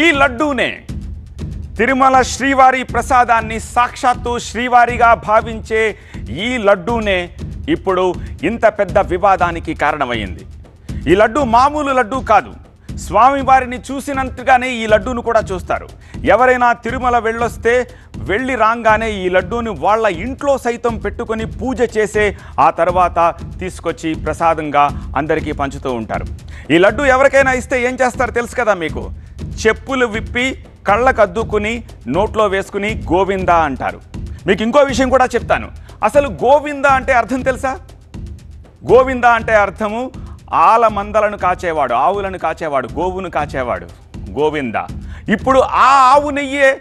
ఈ లడ్డూనే తిరుమల శ్రీవారి ప్రసాదాన్ని సాక్షాత్తు శ్రీవారిగా భావించే ఈ లడ్డూనే ఇప్పుడు ఇంత పెద్ద వివాదానికి కారణమైంది. ఈ లడ్డు మామూలు లడ్డు కాదు. స్వామివారిని చూసినంతగానే ఈ లడ్డూను కూడా చూస్తారు. ఎవరైనా తిరుమల వెళ్ళొస్తే వెళ్ళి రాగానే ఈ లడ్డూని వాళ్ళ ఇంట్లో సైతం పెట్టుకొని పూజ చేసే ఆ తర్వాత తీసుకొచ్చి ప్రసాదంగా అందరికీ పంచుతూ ఉంటారు. ఈ లడ్డు ఎవరికైనా ఇస్తే ఏం చేస్తారో తెలుసు కదా మీకు? చెప్పులు విప్పి కళ్ళకు అద్దుకుని నోట్లో వేసుకుని గోవిందా అంటారు. మీకు ఇంకో విషయం కూడా చెప్తాను. అసలు గోవింద అంటే అర్థం తెలుసా? గోవింద అంటే అర్థము ఆల మందలను కాచేవాడు ఆవులను కాచేవాడు గోవును కాచేవాడు. గోవింద. ఇప్పుడు ఆ ఆవు నెయ్యే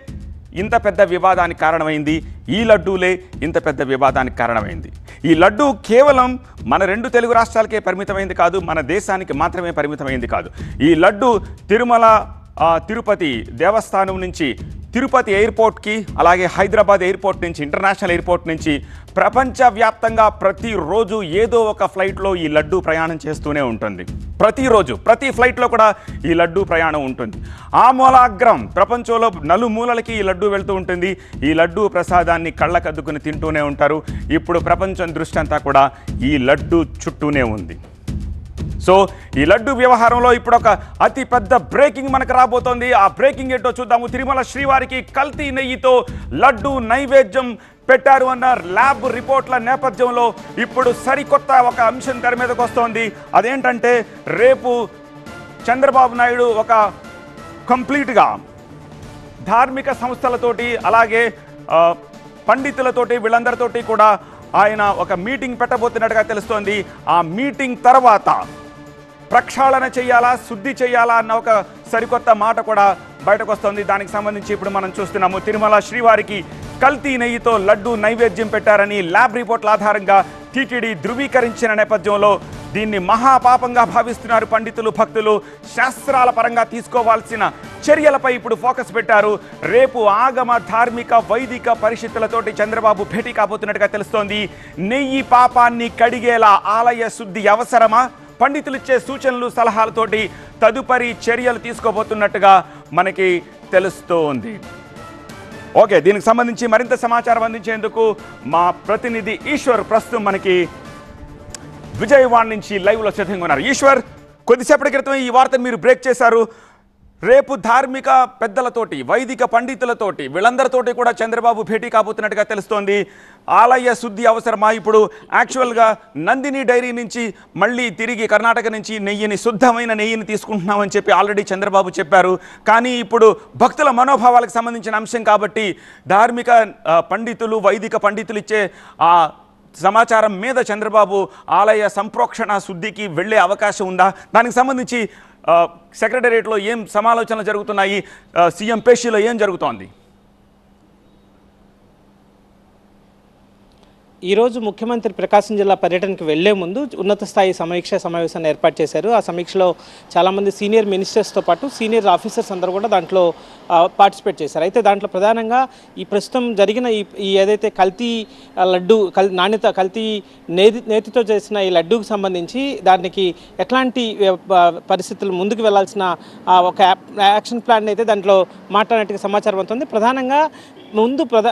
ఇంత పెద్ద వివాదానికి కారణమైంది. ఈ లడ్డూలే ఇంత పెద్ద వివాదానికి కారణమైంది. ఈ లడ్డు కేవలం మన రెండు తెలుగు రాష్ట్రాలకే పరిమితమైంది కాదు మన దేశానికి మాత్రమే పరిమితమైంది కాదు. ఈ లడ్డు తిరుమల తిరుపతి దేవస్థానం నుంచి తిరుపతి ఎయిర్పోర్ట్కి అలాగే హైదరాబాద్ ఎయిర్పోర్ట్ నుంచి ఇంటర్నేషనల్ ఎయిర్పోర్ట్ నుంచి ప్రపంచవ్యాప్తంగా ప్రతిరోజు ఏదో ఒక ఫ్లైట్లో ఈ లడ్డు ప్రయాణం చేస్తూనే ఉంటుంది. ప్రతిరోజు ప్రతి ఫ్లైట్లో కూడా ఈ లడ్డు ప్రయాణం ఉంటుంది. ఆ మూలాగ్రం ప్రపంచంలో నలుమూలలకి ఈ లడ్డు వెళ్తూ ఉంటుంది. ఈ లడ్డు ప్రసాదాన్ని కళ్ళకద్దుకుని తింటూనే ఉంటారు. ఇప్పుడు ప్రపంచం దృష్టి అంతా కూడా ఈ లడ్డు చుట్టూనే ఉంది. సో ఈ లడ్డు వ్యవహారంలో ఇప్పుడు ఒక అతి పెద్ద బ్రేకింగ్ మనకు రాబోతోంది. ఆ బ్రేకింగ్ ఏంటో చూద్దాము. తిరుమల శ్రీవారికి కల్తీ నెయ్యితో లడ్డు నైవేద్యం పెట్టారు అన్న ల్యాబ్ రిపోర్ట్ల నేపథ్యంలో ఇప్పుడు సరికొత్త ఒక అంశం తెర మీదకి వస్తోంది. అదేంటంటే రేపు చంద్రబాబు నాయుడు ఒక కంప్లీట్గా ధార్మిక సంస్థలతోటి అలాగే పండితులతోటి వీళ్ళందరితోటి కూడా ఆయన ఒక మీటింగ్ పెట్టబోతున్నట్టుగా తెలుస్తోంది. ఆ మీటింగ్ తర్వాత ప్రక్షాళన చేయాలా శుద్ధి చేయాలా అన్న ఒక సరికొత్త మాట కూడా బయటకు వస్తుంది దానికి సంబంధించి ఇప్పుడు మనం చూస్తున్నాము. తిరుమల శ్రీవారికి కల్తీ నెయ్యితో లడ్డు నైవేద్యం పెట్టారని ల్యాబ్ రిపోర్ట్ల ఆధారంగా టీటీడీ ధృవీకరించిన నేపథ్యంలో దీన్ని మహాపాపంగా భావిస్తున్నారు పండితులు భక్తులు. శాస్త్రాల పరంగా తీసుకోవాల్సిన చర్యలపై ఇప్పుడు ఫోకస్ పెట్టారు. రేపు ఆగమ ధార్మిక వైదిక పరిషత్తులతోటి చంద్రబాబు భేటీ కాబోతున్నట్టుగా తెలుస్తోంది. నెయ్యి పాపాన్ని కడిగేలా ఆలయ శుద్ధి అవసరమా? పండితులు ఇచ్చే సూచనలు సలహాలతోటి తదుపరి చర్యలు తీసుకోబోతున్నట్టుగా మనకి తెలుస్తోంది. ఓకే దీనికి సంబంధించి మరింత సమాచారం అందించేందుకు మా ప్రతినిధి ఈశ్వర్ ప్రస్తుతం మనకి విజయవాడ నుంచి లైవ్లో సిద్ధంగా ఉన్నారు. ఈశ్వర్ కొద్దిసేపటి క్రితం ఈ వార్తను మీరు బ్రేక్ చేశారు. రేపు ధార్మిక పెద్దలతోటి వైదిక పండితులతోటి వీళ్ళందరితోటి కూడా చంద్రబాబు భేటీ కాబోతున్నట్టుగా తెలుస్తోంది. ఆలయ శుద్ధి అవసరమా ఇప్పుడు? యాక్చువల్గా నందిని డైరీ నుంచి మళ్ళీ తిరిగి కర్ణాటక నుంచి నెయ్యిని శుద్ధమైన నెయ్యిని తీసుకుంటున్నామని చెప్పి ఆల్రెడీ చంద్రబాబు చెప్పారు. కానీ ఇప్పుడు భక్తుల మనోభావాలకు సంబంధించిన అంశం కాబట్టి ధార్మిక పండితులు వైదిక పండితులు ఇచ్చే ఆ సమాచారం మీద చంద్రబాబు ఆలయ సంప్రోక్షణ శుద్ధికి వెళ్ళే అవకాశం ఉందా? దానికి సంబంధించి సెక్రటేరియట్లో ఏం సమాలోచనలు జరుగుతున్నాయి? సీఎం పేషీలో ఏం జరుగుతోంది? ఈరోజు ముఖ్యమంత్రి ప్రకాశం జిల్లా పర్యటనకు వెళ్ళే ముందు ఉన్నత స్థాయి సమీక్ష సమావేశాన్ని ఏర్పాటు చేశారు. ఆ సమీక్షలో చాలామంది సీనియర్ మినిస్టర్స్తో పాటు సీనియర్ ఆఫీసర్స్ అందరూ కూడా దాంట్లో పార్టిసిపేట్ చేశారు. అయితే దాంట్లో ప్రధానంగా ఈ ప్రస్తుతం జరిగిన ఈ ఈ ఏదైతే కల్తీ లడ్డు కల్ నాణ్యత కల్తీ నేతి నేతితో చేసిన ఈ లడ్డూకి సంబంధించి దానికి ఎట్లాంటి పరిస్థితులు ముందుకు వెళ్ళాల్సిన ఒక యాప్- యాక్షన్ ప్లాన్ అయితే దాంట్లో మాట్లాడినట్టుగా సమాచారం అవుతుంది ప్రధానంగా ముందు ప్రధా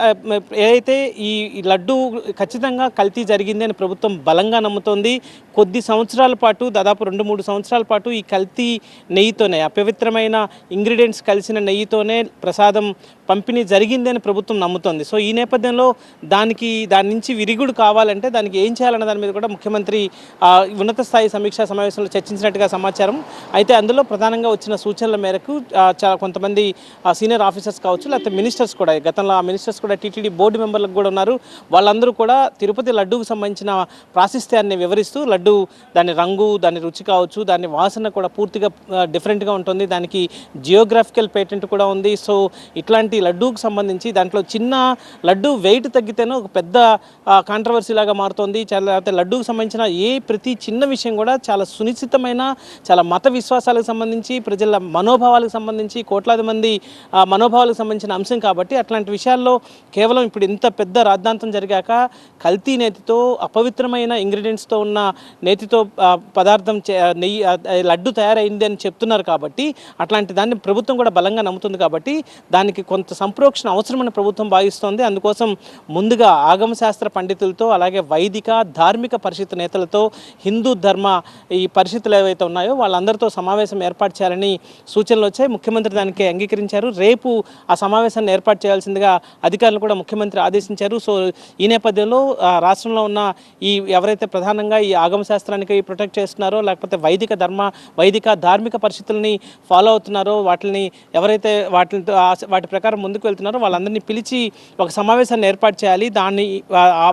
ఏదైతే ఈ లడ్డు ఖచ్చితంగా కల్తీ జరిగింది అని ప్రభుత్వం బలంగా నమ్ముతోంది కొద్ది సంవత్సరాల పాటు దాదాపు రెండు మూడు సంవత్సరాల పాటు ఈ కల్తీ నెయ్యితోనే అపవిత్రమైన ఇంగ్రీడియంట్స్ కలిసిన నెయ్యితోనే ప్రసాదం పంపిణీ జరిగిందని ప్రభుత్వం నమ్ముతోంది. సో ఈ నేపథ్యంలో దానికి దాని నుంచి విరుగుడు కావాలంటే దానికి ఏం చేయాలన్న దాని మీద కూడా ముఖ్యమంత్రి ఉన్నత స్థాయి సమీక్షా సమావేశంలో చర్చించినట్టుగా సమాచారం. అయితే అందులో ప్రధానంగా వచ్చిన సూచనల మేరకు చాలా కొంతమంది ఆ, సీనియర్ ఆఫీసర్స్ కావచ్చు లేకపోతే మినిస్టర్స్ కూడా గతంలో ఆ మినిస్టర్స్ కూడా టీటీడీ బోర్డు మెంబర్లకు కూడా ఉన్నారు. వాళ్ళందరూ కూడా తిరుపతి లడ్డూకు సంబంధించిన ప్రాశస్త్యాన్ని వివరిస్తూ లడ్డు దాని రంగు దాని రుచి కావచ్చు దాని వాసన కూడా పూర్తిగా డిఫరెంట్గా ఉంటుంది. దానికి జియోగ్రాఫికల్ పేటెంట్ కూడా ఉంది. సో ఇట్లాంటి లడ్డూకి సంబంధించి దాంట్లో చిన్న లడ్డు వెయిట్ తగ్గితేనే ఒక పెద్ద కాంట్రవర్సీ లాగా మారుతోంది. చాలా లేకపోతే లడ్డూకి సంబంధించిన ఏ ప్రతి చిన్న విషయం కూడా చాలా సునిశ్చితమైన చాలా మత విశ్వాసాలకు సంబంధించి ప్రజల మనోభావాలకు సంబంధించి కోట్లాది మంది మనోభావాలకు సంబంధించిన అంశం కాబట్టి అట్లాంటి విషయాల్లో కేవలం ఇప్పుడు ఇంత పెద్ద రాద్ధాంతం జరిగాక కల్తీ నేతితో అపవిత్రమైన ఇంగ్రీడియంట్స్తో ఉన్న నేతితో పదార్థం చే- నెయ్యి లడ్డు తయారైంది అని చెప్తున్నారు కాబట్టి అట్లాంటి దాన్ని ప్రభుత్వం కూడా బలంగా నమ్ముతుంది కాబట్టి దానికి కొంత సంప్రోక్షణ అవసరమని ప్రభుత్వం భావిస్తోంది. అందుకోసం ముందుగా ఆగమ శాస్త్ర పండితులతో అలాగే వైదిక ధార్మిక పరిషత్ నేతలతో హిందూ ధర్మ ఈ పరిషత్తులు ఏవైతే ఉన్నాయో వాళ్ళందరితో సమావేశం ఏర్పాటు చేయాలని సూచనలు వచ్చాయి. ముఖ్యమంత్రి దానికి అంగీకరించారు. రేపు ఆ సమావేశాన్ని ఏర్పాటు చేయాల్సిందిగా అధికారులు కూడా ముఖ్యమంత్రి ఆదేశించారు. సో ఈ నేపథ్యంలో రాష్ట్రంలో ఉన్న ఈ ఎవరైతే ప్రధానంగా ఈ ఆగమ శాస్త్రానికి ప్రొటెక్ట్ చేస్తున్నారో లేకపోతే వైదిక ధర్మ వైదిక ధార్మిక పరిస్థితుల్ని ఫాలో అవుతున్నారో వాటిని ఎవరైతే వాటితో వాటి ప్రకారం ముందుకు వెళ్తున్నారో వాళ్ళందరినీ పిలిచి ఒక సమావేశాన్ని ఏర్పాటు చేయాలి. దాన్ని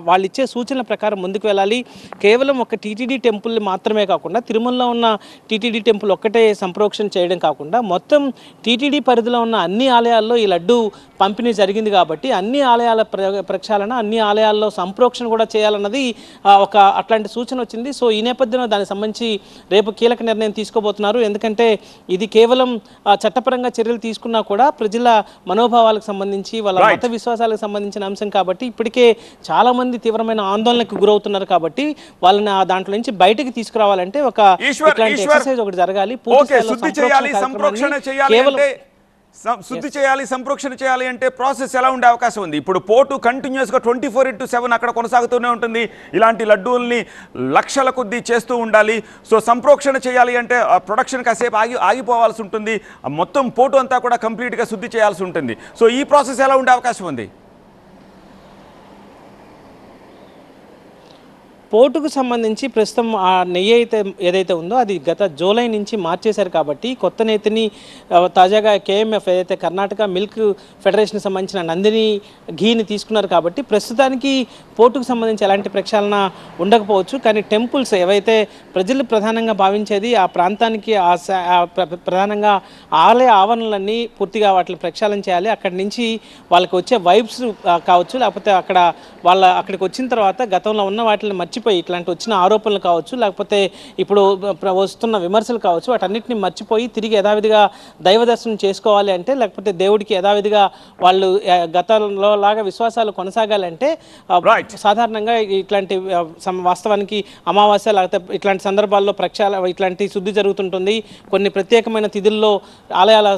వాళ్ళు ఇచ్చే సూచనల ప్రకారం ముందుకు వెళ్ళాలి. కేవలం ఒక టీటీడీ టెంపుల్ మాత్రమే కాకుండా తిరుమలలో ఉన్న టీటీడీ టెంపుల్ ఒక్కటే సంప్రోక్షణ చేయడం కాకుండా మొత్తం టీటీడీ పరిధిలో ఉన్న అన్ని ఆలయాల్లో ఈ లడ్డు పంపిణీ జరిగింది కాబట్టి అన్ని ఆలయాల ప్ర- ప్రక్షాళన అన్ని ఆలయాల్లో సంప్రోక్షణ కూడా చేయాలన్నది ఒక అట్లాంటి సూచన వచ్చింది. సో ఈ నేపథ్యంలో దానికి సంబంధించి రేపు కీలక నిర్ణయం తీసుకోబోతున్నారు. ఎందుకంటే ఇది కేవలం చట్టపరంగా చర్యలు తీసుకున్నా కూడా ప్రజల మనోభావాలకు సంబంధించి వాళ్ళ. మత విశ్వాసాలకు సంబంధించిన అంశం కాబట్టి ఇప్పటికే చాలా మంది తీవ్రమైన ఆందోళనకు గురవుతున్నారు కాబట్టి వాళ్ళని ఆ దాంట్లో నుంచి బయటకు తీసుకురావాలంటే ఒక. ఎక్సర్సైజ్ ఒకటి జరగాలి పూర్తి ఓకే స్థాయిలో శుద్ధి సంప్రోక్షణ చేయాలి శుద్ధి చేయాలి సంప్రోక్షణ చేయాలి అంటే ప్రాసెస్ ఎలా ఉండే అవకాశం ఉంది? ఇప్పుడు పోటు కంటిన్యూస్గా ట్వంటీ ఫోర్ ఇంటూ సెవెన్ అక్కడ కొనసాగుతూనే ఉంటుంది. ఇలాంటి లడ్డూల్ని లక్షల కొద్దీ చేస్తూ ఉండాలి. సో సంప్రోక్షణ చేయాలి అంటే ఆ ప్రొడక్షన్ కాసేపు ఆగి ఆగిపోవాల్సి ఉంటుంది. మొత్తం పోటు అంతా కూడా కంప్లీట్గా శుద్ధి చేయాల్సి ఉంటుంది. సో ఈ ప్రాసెస్ ఎలా ఉండే అవకాశం ఉంది? పోటుకు సంబంధించి ప్రస్తుతం ఆ నెయ్యి అయితే ఏదైతే ఉందో అది గత జూలై నుంచి మార్చేశారు కాబట్టి కొత్త నేతిని తాజాగా కేఎంఎఫ్ ఏదైతే కర్ణాటక మిల్క్ ఫెడరేషన్కి సంబంధించిన నందిని ఘీని తీసుకున్నారు కాబట్టి ప్రస్తుతానికి పోటుకు సంబంధించి ఎలాంటి ప్రక్షాళన ఉండకపోవచ్చు. కానీ టెంపుల్స్ ఏవైతే ప్రజలు ప్రధానంగా భావించేది ఆ ప్రాంతానికి ఆ స- ప్రధానంగా ఆలయ ఆవరణలన్నీ పూర్తిగా వాటిని ప్రక్షాళన చేయాలి. అక్కడి నుంచి వాళ్ళకి వచ్చే వైబ్స్ కావచ్చు. లేకపోతే అక్కడ వాళ్ళ అక్కడికి వచ్చిన తర్వాత గతంలో ఉన్న వాటిని మర్చి మర్చిపోయి ఇట్లాంటి వచ్చిన ఆరోపణలు కావచ్చు లేకపోతే ఇప్పుడు వస్తున్న విమర్శలు కావచ్చు వాటన్నిటిని మర్చిపోయి తిరిగి యథావిధిగా దైవ దర్శనం చేసుకోవాలి అంటే లేకపోతే దేవుడికి యథావిధిగా వాళ్ళు గతంలో లాగా విశ్వాసాలు కొనసాగాలంటే. సాధారణంగా ఇట్లాంటి వాస్తవానికి అమావాస్య లేకపోతే ఇట్లాంటి సందర్భాల్లో ప్రక్షాళ ఇట్లాంటి శుద్ధి జరుగుతుంటుంది కొన్ని ప్రత్యేకమైన తిథుల్లో ఆలయాల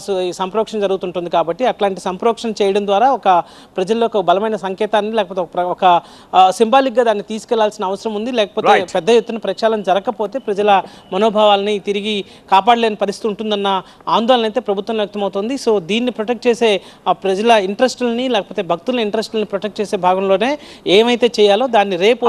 సంప్రోక్షణ జరుగుతుంటుంది కాబట్టి అట్లాంటి సంప్రోక్షణ చేయడం ద్వారా ఒక ప్రజల్లో ఒక బలమైన సంకేతాన్ని లేకపోతే ఒక సింబాలిక్గా దాన్ని తీసుకెళ్ళాల్సిన అవసరం ఉంది. లేకపోతే. పెద్ద ఎత్తున ప్రక్షాళన జరగకపోతే ప్రజల మనోభావాల్ని తిరిగి కాపాడలేని పరిస్థితి ఉంటుందన్న ఆందోళన అయితే ప్రభుత్వం వ్యక్తమవుతుంది. సో దీన్ని ప్రొటెక్ట్ చేసే ఆ ప్రజల ఇంట్రెస్టులని లేకపోతే భక్తుల ఇంట్రెస్టులని ప్రొటెక్ట్ చేసే భాగంలోనే ఏమైతే చేయాలో దాన్ని రేపు